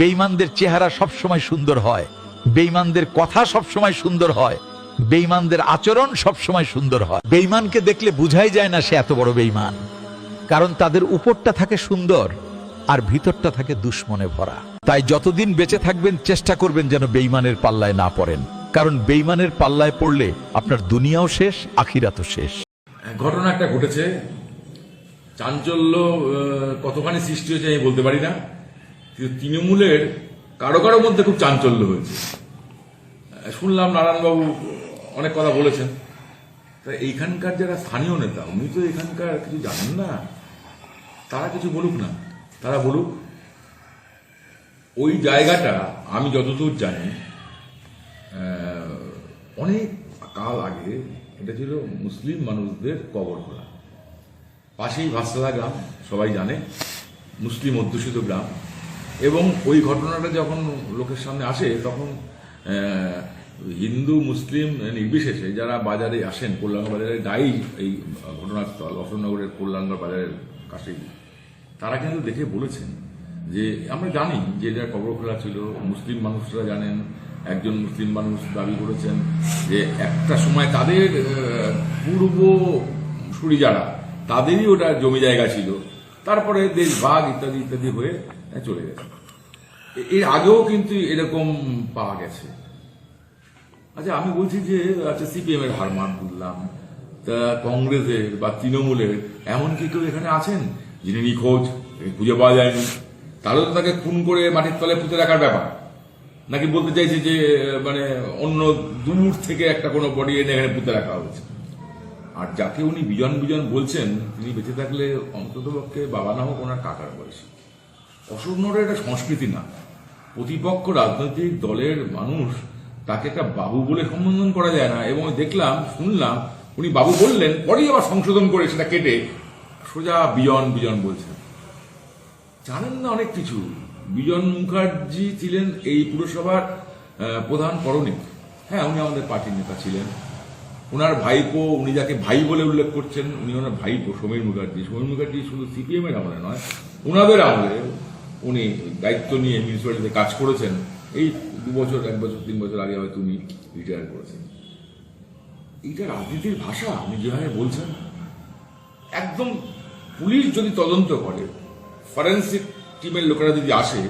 বেইমানদের চেহারা সবসময় সুন্দর হয়। বেইমানদের কথা সবসময় সুন্দর হয়। বেইমানদের আচরণ সবসময় সুন্দর হয়। বেইমানকে দেখলে বুঝাই যায় না সে এত বড় বেইমান কারণ তাদের উপরটা থাকে সুন্দর আর ভিতরটা থাকে দুশ্মনে ভরা। তাই যতদিন বেঁচে থাকবেন, চেষ্টা করবেন যেন বেইমানের পাল্লায় না পড়েন। কারণ বেইমানের পাল্লায় পড়লে আপনার দুনিয়াও শেষ, আখিরাতও শেষ। ঘটনা একটা ঘটেছে। চাঞ্চল্য কতখানি সৃষ্টি হয়েছে আমি বলতে পারি না। কিন্তু তৃণমূলের কারও কারও মধ্যে খুব চাঞ্চল্য হয়েছে। শুনলাম নারায়ণবাবু অনেক কথা বলেছেন। তা এইখানকার যারা স্থানীয় নেতা, উনি তো এখানকার কিছু জানেন না। তারা কিছু বলুক না, তারা বলুক, ওই জায়গাটা আমি যতদূর জানি অনেক কাল আগে এটা ছিল মুসলিম মানুষদের কবর খোলা। পাশেই ভাসলা গ্রাম, সবাই জানে, মুসলিম অধ্যুষিত গ্রাম। এবং ওই ঘটনাটা যখন লোকের সামনে আসে, তখন হিন্দু, মুসলিম নির্বিশেষে যারা বাজারে আসেন, কল্যাণ বাজারে গাই এই ঘটনাস্থল, অশোকনগরের কল্যাণগড় বাজারের কাছেই তারা কিন্তু দেখে বলেছেন যে, আমরা জানি যে এটা কবর খোলা ছিল, মুসলিম মানুষরা জানেন, একজন মুসলিম মানুষ দাবি করেছেন যে একটা সময় তাদের পূর্ব সুরি যারা, তাদেরই ওটা জমি জায়গা ছিল। তারপরে দেশ ভাগ ইত্যাদি ইত্যাদি হয়ে চলে গেছে। এর আগেও কিন্তু এরকম পাওয়া গেছে। আচ্ছা আমি বলছি যে আচ্ছা সিপিএম এর হার মান বুঝলাম তা কংগ্রেসের বা তৃণমূলের এমন কি কেউ এখানে আছেন যিনি নিখোঁজ খুঁজে পাওয়া যায়নি? তাহলে তো তাকে খুন করে মাটির তলে পুঁতে রাখার ব্যাপার। নাকি বলতে চাইছে যে মানে অন্য দূর থেকে একটা কোনো বডি এনে এখানে পুঁতে রাখা হয়েছে? আর যাকে উনি বিজন বিজন বলছেন, তিনি বেঁচে থাকলে অন্তত পক্ষে বাবা না হোক, ওনার কাকার বয়সী। অশোকনগরের একটা সংস্কৃতি না। প্রতিপক্ষ রাজনৈতিক দলের মানুষ তাকে একটা বাবু বলে সম্বোধন করা যায় না। এবং দেখলাম, শুনলাম, উনি বাবু বললেন, পরেই আবার সংশোধন করে সেটা কেটে সোজা বিজন বিজন বলছেন। জানেন না অনেক কিছু? বিজন মুখার্জি ছিলেন এই পুরসভার প্রধান করণিক হ্যাঁ উনি আমাদের পার্টির নেতা ছিলেন। ওনার ভাইপো, উনি যাকে ভাই বলে উল্লেখ করছেন, উনি ওনার ভাইপো সমীর মুখার্জি। সমীর মুখার্জি শুধু সিপিএম এর আমলে নয় ওনাদের আমলে উনি দায়িত্ব নিয়ে মিউনিসিপ্যালিটিতে কাজ করেছেন। এই দু বছর, এক বছর, তিন বছর আগে হয়তো উনি রিটায়ার করেছেন। এইটা রাজনীতির ভাষা উনি যেভাবে বলছেন, একদম পুলিশ যদি তদন্ত করে ফরেন্সিক টিমের লোকেরা যদি আসে,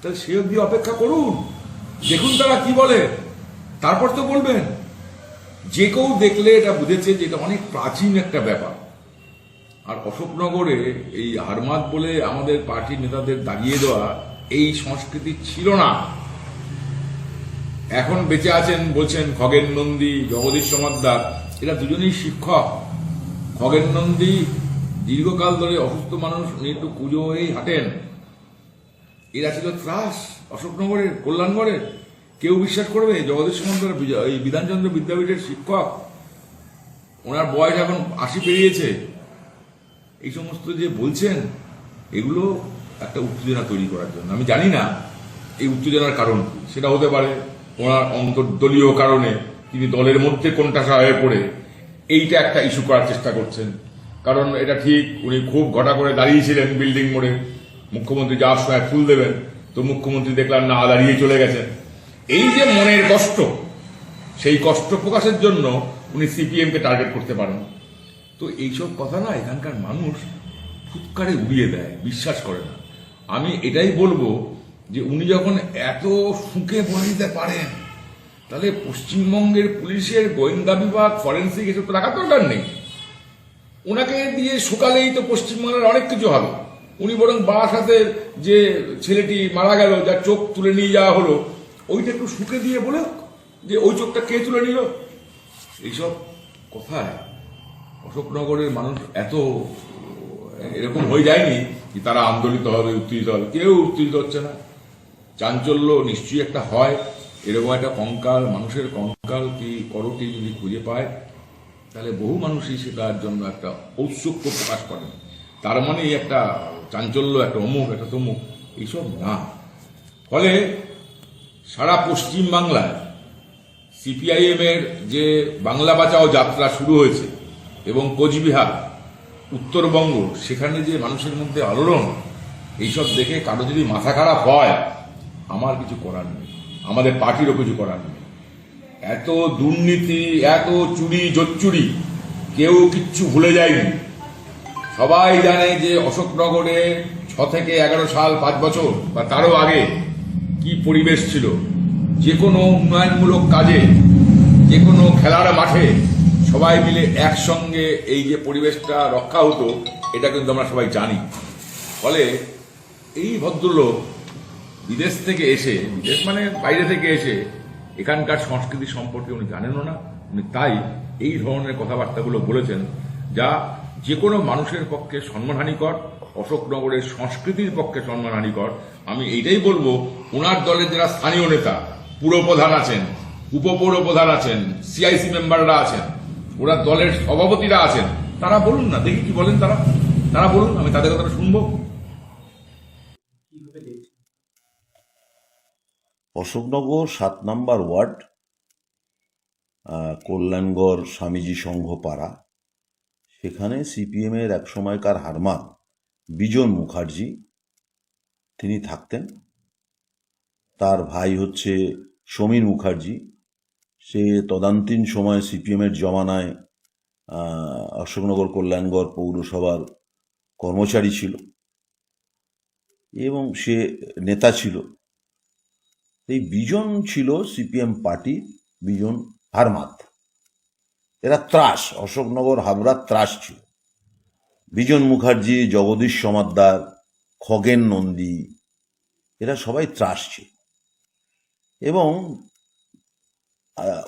তাহলে সে অব্দি অপেক্ষা করুন। দেখুন তারা কি বলে, তারপর তো বলবেন। যে কেউ দেখলে এটা বুঝেছে যে এটা অনেক প্রাচীন একটা ব্যাপার। আর অশোকনগরে এই হারমাত বলে আমাদের পার্টির নেতাদের দাগিয়ে দেওয়া এই সংস্কৃতি ছিল না। এখন বেঁচে আছেন, বলছেন খগেন নন্দী, জগদীশ সমাদ্দার, এরা দুজনেই শিক্ষক। খগেন নন্দী দীর্ঘকাল ধরে অসুস্থ মানুষ, উনি একটু পুজো হয়েই হাঁটেন। এরা ছিল ত্রাস অশোকনগরের, কল্যাণগড়ের। কেউ বিশ্বাস করবে জগদীশ বিজ- এই বিধানচন্দ্র বিদ্যাপীঠের শিক্ষক, ওনার বয়স এখন আশি পেরিয়েছে। এই সমস্ত যে বলছেন, এগুলো একটা উত্তেজনা তৈরি করার জন্য। আমি জানি না এই উত্তেজনার কারণ সেটা হতে পারে ওনার অন্তর্দলীয় কারণে তিনি দলের মধ্যে কোনটা হয়ে পড়ে এইটা একটা ইস্যু করার চেষ্টা করছেন। কারণ এটা ঠিক, উনি খুব ঘটা করে দাঁড়িয়েছিলেন বিল্ডিং মোড়ে। মুখ্যমন্ত্রী যাওয়ার সময় ফুল দেবেন, তো মুখ্যমন্ত্রী দেখলাম না, দাঁড়িয়ে চলে গেছেন। এই যে মনের কষ্ট, সেই কষ্ট প্রকাশের জন্য উনি সিপিএম কে টার্গেট করতে পারেন। তো এইসব কথা না এখানকার মানুষ ফুৎকারে উড়িয়ে দেয়, বিশ্বাস করে না। আমি এটাই বলব যে উনি যখন এত সুখে বলে দিতে পারেন, তাহলে পশ্চিমবঙ্গের পুলিশের গোয়েন্দা বিভাগ ফরেন্সিক এসব তো রাখার দরকার নেই। ওনাকে দিয়ে সকালেই তো পশ্চিমবাংলার অনেক কিছু হবে। উনি বরং বারাসাতের যে ছেলেটি মারা গেল, যার চোখ তুলে নিয়ে যাওয়া হলো ওইটা একটু সুখে দিয়ে বলে যে ওই চোখটা কে তুলে নিল? এইসব কথায় অশোকনগরের মানুষ এত, এরকম হয়ে যায়নি যে তারা আন্দোলিত হবে, উত্তেজিত হবে। কেউ উত্তেজিত হচ্ছে না। চাঞ্চল্য নিশ্চয়ই একটা হয়। এরকম একটা কঙ্কাল, মানুষের কঙ্কাল কি করটি যদি খুঁজে পায়, তাহলে বহু মানুষই সেটার জন্য একটা ঔৎসুক্য প্রকাশ করেন। তার মানে একটা চাঞ্চল্য, একটা অমুক একটা তমুক এইসব না। ফলে সারা পশ্চিম বাংলায় সিপিআইএম এর যে বাংলা বাঁচাও যাত্রা শুরু হয়েছে এবং কোচবিহার, উত্তরবঙ্গ, সেখানে যে মানুষের মধ্যে আলোড়ন, এইসব দেখে কারও যদি মাথা খারাপ হয়, আমার কিছু করার নেই। আমাদের পার্টিরও কিছু করার নেই। এত দুর্নীতি, এত চুরি জোচ্চুরি, কেউ কিচ্ছু ভুলে যায়নি। সবাই জানে যে অশোকনগরে ছ থেকে এগারো সাল, পাঁচ বছর, বা তারও আগে কি পরিবেশ ছিল? যে কোনো উন্নয়নমূলক কাজে, যে কোনো খেলার মাঠে সবাই মিলে একসঙ্গে এই যে পরিবেশটা রক্ষা হতো, এটা কিন্তু আমরা সবাই জানি। ফলে এই ভদ্রলোক বিদেশ থেকে এসে, বিদেশ মানে বাইরে থেকে এসে এখানকার সংস্কৃতি সম্পর্কে উনি জানেনও না, উনি তাই এই ধরনের কথাবার্তাগুলো বলেছেন যা যে কোনো মানুষের পক্ষে সম্মানহানিকর, অশোকনগরের সংস্কৃতির পক্ষে সম্মানহানিকর। আমি এইটাই বলব ওনার দলের যারা স্থানীয় নেতা, পুরপ্রধান আছেন উপপৌর প্রধান আছেন সিআইসি মেম্বাররা আছেন, ওরা দলের সভাপতিরা আছেন, তারা বলুন না, দেখি কি বলেন তারা। তারা বলুন, আমি তাদের কথাটা শুনব। অশোকনগর সাত নাম্বার ওয়ার্ড কল্যাণগড় স্বামীজি সংঘ পাড়া। সেখানে সিপিএমের এক সময়কার হারমান, বিজন মুখার্জি, তিনি থাকতেন। তার ভাই হচ্ছে সমীর মুখার্জি। সে তদান্তীন সময় সিপিএমের জমানায় অশোকনগর কল্যাণগড় পৌরসভার কর্মচারী ছিল এবং সে নেতা ছিল। এই বিজন ছিল সিপিএম পার্টি বিজন হারমাত। এরা ত্রাস, অশোকনগর হাবড়া ত্রাস ছিল। বিজন মুখার্জি, জগদীশ সমাদ্দার, খগেন নন্দী, এরা সবাই ত্রাস ছিল। এবং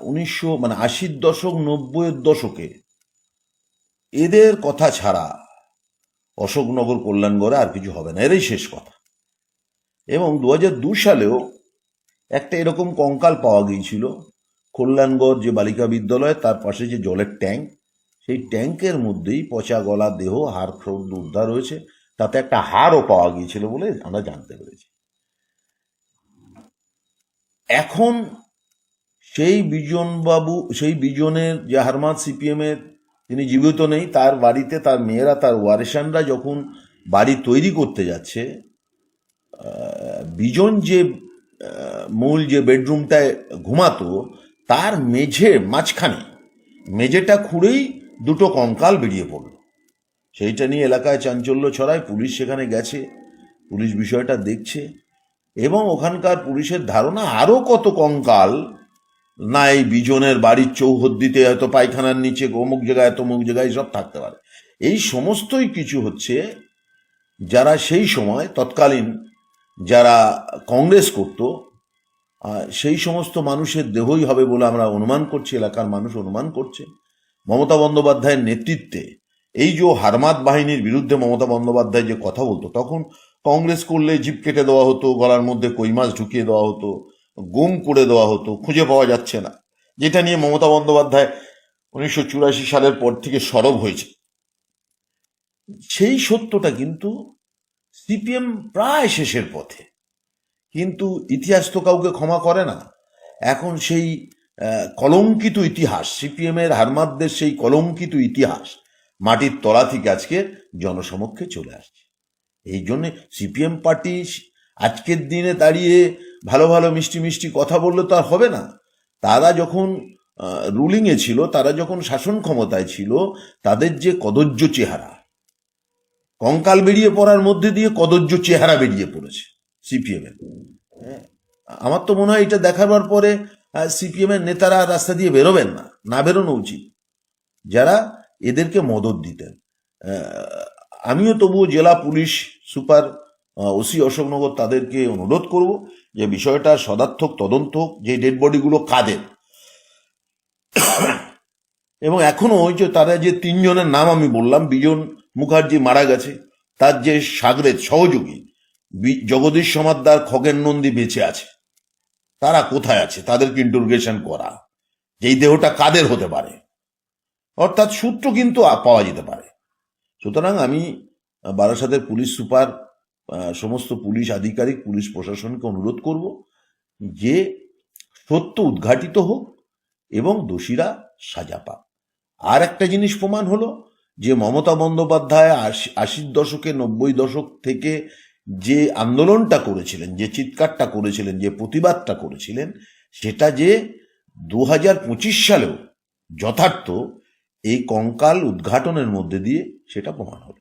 উনিশশো মানে আশির দশক, নব্বইয়ের দশকে এদের কথা ছাড়া অশোকনগর, কল্যাণগড়ে আর কিছু হবে না। এরাই শেষ কথা। এবং দু হাজার দু সালেও একটা এরকম কঙ্কাল পাওয়া গিয়েছিল। কল্যাণগড় যে বালিকা বিদ্যালয়, তার পাশে যে জলের ট্যাঙ্ক, সেই ট্যাঙ্কের মধ্যেই পচা গলা, দেহ, হাড় উদ্ধার হয়েছে তাতে একটা হাড়ও পাওয়া গিয়েছিল বলে আমরা জানতে পেরেছি। এখন সেই বিজন বাবু সেই বিজনের যে হারমাত সিপিএম এর তিনি জীবিত নেই, তার বাড়িতে তার মেয়েরা, তার ওয়ারেসানরা যখন বাড়ি তৈরি করতে যাচ্ছে বিজন যে মূল যে বেডরুমটায় ঘুমাতো, তার মেঝে মাঝখানে, মেঝেটা খুঁড়েই দুটো কঙ্কাল বেরিয়ে পড়ল। সেইটা নিয়ে এলাকায় চাঞ্চল্য ছড়ায়, পুলিশ সেখানে গেছে, পুলিশ বিষয়টা দেখছে। এবং ওখানকার পুলিশের ধারণা আরও কত কঙ্কাল না, এই বিজনের বাড়ির চৌহদ্দিতে হয়তো পায়খানার নিচে অমুক জায়গায়, তমুক জায়গায় সব থাকতে পারে। এই সমস্তই কিছু হচ্ছে যারা সেই সময় তৎকালীন যারা কংগ্রেস করত সেই সমস্ত মানুষের দেহই হবে বলে আমরা অনুমান করছি, এলাকার মানুষ অনুমান করছে। মমতা বন্দ্যোপাধ্যায়ের নেতৃত্বে এই যে হারমাত বাহিনীর বিরুদ্ধে মমতা বন্দ্যোপাধ্যায় যে কথা বলতো, তখন কংগ্রেস করলে জিপ কেটে দেওয়া হতো, গলার মধ্যে কই মাছ ঢুকিয়ে দেওয়া হতো, গুম করে দেওয়া হতো, খুঁজে পাওয়া যাচ্ছে না। যেটা নিয়ে মমতা বন্দ্যোপাধ্যায় উনিশশো চুরাশি সালের পর থেকে সরব হয়েছে। সেই সত্যটা কিন্তু সিপিএম প্রায় শেষের পথে। কিন্তু ইতিহাস তো কাউকে ক্ষমা করে না। এখন সেই কলঙ্কিত ইতিহাস সিপিএম এর হারমাদদের সেই কলঙ্কিত ইতিহাস মাটির তলা থেকে আজকে জনসমক্ষে চলে আসছে। এই জন্য সিপিএম পার্টি আজকের দিনে দাঁড়িয়ে ভালো ভালো মিষ্টি মিষ্টি কথা বললে তো আর হবে না। তারা যখন রুলিংয়ে ছিল তারা যখন শাসন ক্ষমতায় ছিল তাদের যে কদর্য চেহারা কঙ্কাল বেরিয়ে পড়ার মধ্যে দিয়ে কদর্য চেহারা বেরিয়ে পড়েছে সিপিএম এর। হ্যাঁ, আমার তো মনে হয় এটা দেখাবার পরে সিপিএম এর নেতারা রাস্তা দিয়ে বেরোবেন না না বেরোনো উচিত। যারা এদেরকে মদত দিতেন আমিও তবুও জেলা পুলিশ সুপার ওসি অশোকনগর তাদেরকে অনুরোধ করব যে বিষয়টা সদার্থক, তদন্ত হোক, যে ডেড বডিগুলো কাদের। এবং এখনও ওই যে তারা যে তিনজনের নাম আমি বললাম, বিজন মুখার্জি মারা গেছে, তার যে সাগরেদ সহযোগী জগদীশ সমাদ্দার খগেন নন্দী বেঁচে আছে। তারা কোথায় আছে? তাদেরকে ইন্টারোগেশন করা। যেই দেহটা কাদের হতে পারে? অর্থাৎ সূত্র কিন্তু পাওয়া যেতে পারে। সুতরাং আমি বারাসাতের পুলিশ সুপার সমস্ত পুলিশ আধিকারিক, পুলিশ প্রশাসনকে অনুরোধ করব যে সত্য উদ্ঘাটিত হোক এবং দোষীরা সাজা পাক। আর একটা জিনিস প্রমাণ হলো যে মমতা বন্দ্যোপাধ্যায় আশি- আশির দশকে, নব্বই দশক থেকে যে আন্দোলনটা করেছিলেন, যে চিৎকারটা করেছিলেন, যে প্রতিবাদটা করেছিলেন, সেটা যে দু হাজার পঁচিশ সালেও যথার্থ এই কঙ্কাল উদ্ঘাটনের মধ্যে দিয়ে সেটা প্রমাণ হলো।